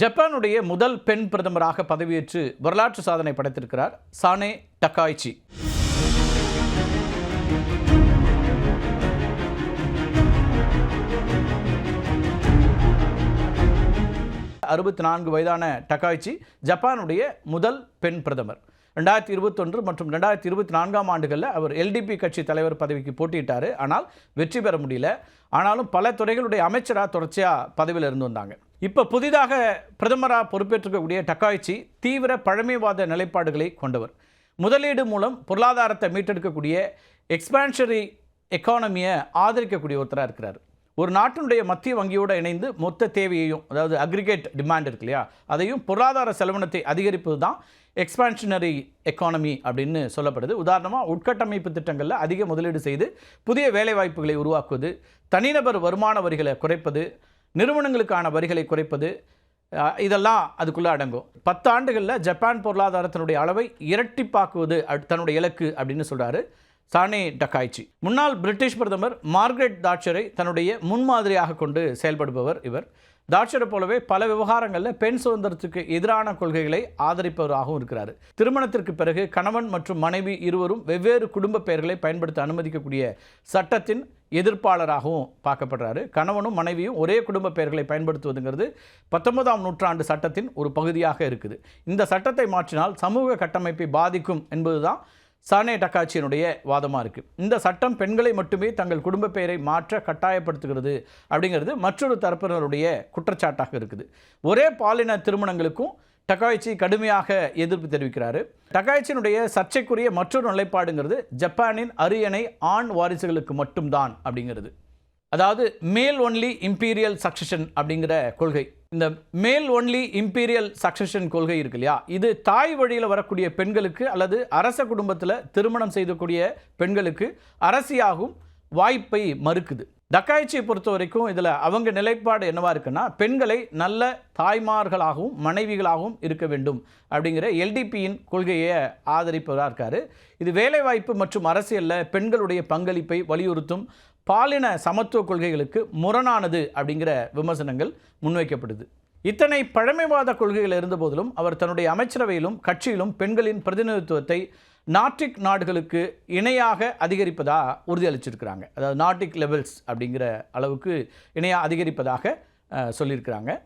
ஜப்பானுடைய முதல் பெண் பிரதமராக பதவியேற்று வரலாற்று சாதனை படைத்திருக்கிறார் சானே டக்காய்ச்சி. அறுபத்தி நான்கு வயதான டக்காய்ச்சி ஜப்பானுடைய முதல் பெண் பிரதமர். ரெண்டாயிரத்தி இருபத்தொன்று மற்றும் ரெண்டாயிரத்தி இருபத்தி நான்காம் ஆண்டுகளில் அவர் எல்டிபி கட்சி தலைவர் பதவிக்கு போட்டியிட்டார். ஆனால் வெற்றி பெற முடியல. ஆனாலும் பல துறைகளுடைய அமைச்சராக தொடர்ச்சியாக பதவியில் இருந்து வந்தாங்க. இப்போ புதிதாக பிரதமராக பொறுப்பேற்றிருக்கக்கூடிய டக்காய்ச்சி தீவிர பழமைவாத நிலைப்பாடுகளை கொண்டவர். முதலீடு மூலம் பொருளாதாரத்தை மீட்டெடுக்கக்கூடிய எக்ஸ்பான்ஷரி எக்கானமியை ஆதரிக்கக்கூடிய ஒருத்தராக இருக்கிறார். ஒரு நாட்டினுடைய மத்திய வங்கியோடு இணைந்து மொத்த தேவையையும் அதாவது அக்ரிகேட் டிமாண்ட் இருக்கு இல்லையா அதையும் பொருளாதார செலவினத்தை அதிகரிப்பது தான் எக்ஸ்பான்ஷனரி எக்கானமி அப்படின்னு சொல்லப்படுது. உதாரணமாக உட்கட்டமைப்பு திட்டங்களில் அதிக முதலீடு செய்து புதிய வேலைவாய்ப்புகளை உருவாக்குவது தனிநபர் வருமான வரிகளை குறைப்பது நிறுவனங்களுக்கான வரிகளை குறைப்பது இதெல்லாம் அதுக்குள்ளே அடங்கும். பத்து ஆண்டுகளில் ஜப்பான் பொருளாதாரத்தினுடைய அளவை இரட்டிப்பாக்குவது அட்- தன்னுடைய இலக்கு அப்படின்னு சொல்கிறாரு சானே டக்காய்ச்சி. முன்னாள் பிரிட்டிஷ் பிரதமர் மார்கரெட் தாட்சரை தன்னுடைய முன்மாதிரியாக கொண்டு செயல்படுபவர் இவர். தாட்சரை போலவே பல விவகாரங்களில் பெண் சுதந்திரத்துக்கு எதிரான கொள்கைகளை ஆதரிப்பவராகவும் இருக்கிறார். திருமணத்திற்கு பிறகு கணவன் மற்றும் மனைவி இருவரும் வெவ்வேறு குடும்ப பெயர்களை பயன்படுத்த அனுமதிக்கக்கூடிய சட்டத்தின் எதிர்ப்பாளராகவும் பார்க்கப்படுறாரு. கணவனும் மனைவியும் ஒரே குடும்ப பெயர்களை பயன்படுத்துவதுங்கிறது பத்தொன்பதாம் நூற்றாண்டு சட்டத்தின் ஒரு பகுதியாக இருக்குது. இந்த சட்டத்தை மாற்றினால் சமூக கட்டமைப்பை பாதிக்கும் என்பதுதான் சானே டக்காச்சியினுடைய வாதமாக இருக்குது இந்த சட்டம் பெண்களை மட்டுமே தங்கள் குடும்ப பெயரை மாற்ற கட்டாயப்படுத்துகிறது அப்படிங்கிறது மற்றொரு தரப்பினருடைய குற்றச்சாட்டாக இருக்குது. ஒரே பாலின திருமணங்களுக்கும் டக்காய்ச்சி கடுமையாக எதிர்ப்பு தெரிவிக்கிறாரு. டக்காய்ச்சியினுடைய சர்ச்சைக்குரிய மற்றொரு நிலைப்பாடுங்கிறது ஜப்பானின் அரியணை ஆண் வாரிசுகளுக்கு மட்டும்தான் அப்படிங்கிறது. அதாவது மேல் ஒன்லி இம்பீரியல் சக்சஷன் அப்படிங்கிற கொள்கை. இந்த மேல் ஒன்லி இம்பீரியல் சக்சஷன் கொள்கை இருக்கு இல்லையா? இது தாய் வழியில் வரக்கூடிய பெண்களுக்கு அல்லது அரச குடும்பத்தில் திருமணம் செய்யக்கூடிய பெண்களுக்கு அரசியாகும் வாய்ப்பை மறுக்குது. டக்காய்ச்சியை பொறுத்த வரைக்கும் இதில் அவங்க நிலைப்பாடு என்னவா இருக்குன்னா பெண்களை நல்ல தாய்மார்களாகவும் மனைவிகளாகவும் இருக்க வேண்டும் அப்படிங்கிற எல்டிபியின் கொள்கையை ஆதரிப்பதாக இருக்காரு. இது வேலைவாய்ப்பு மற்றும் அரசியலில் பெண்களுடைய பங்களிப்பை வலியுறுத்தும் பாலின சமத்துவ கொள்கைகளுக்கு முரணானது அப்படிங்கிற விமர்சனங்கள் முன்வைக்கப்படுது. இத்தனை பழமைவாத கொள்கைகள் இருந்தபோதிலும் அவர் தன்னுடைய அமைச்சரவையிலும் கட்சியிலும் பெண்களின் பிரதிநிதித்துவத்தை நாட்டிக் நாடுகளுக்கு இணையாக அதிகரிப்பதாக உறுதியளிச்சிருக்கிறாங்க. அதாவது நாட்டிக் லெவல்ஸ் அப்படிங்கிற அளவுக்கு இணையாக அதிகரிப்பதாக சொல்லியிருக்கிறாங்க.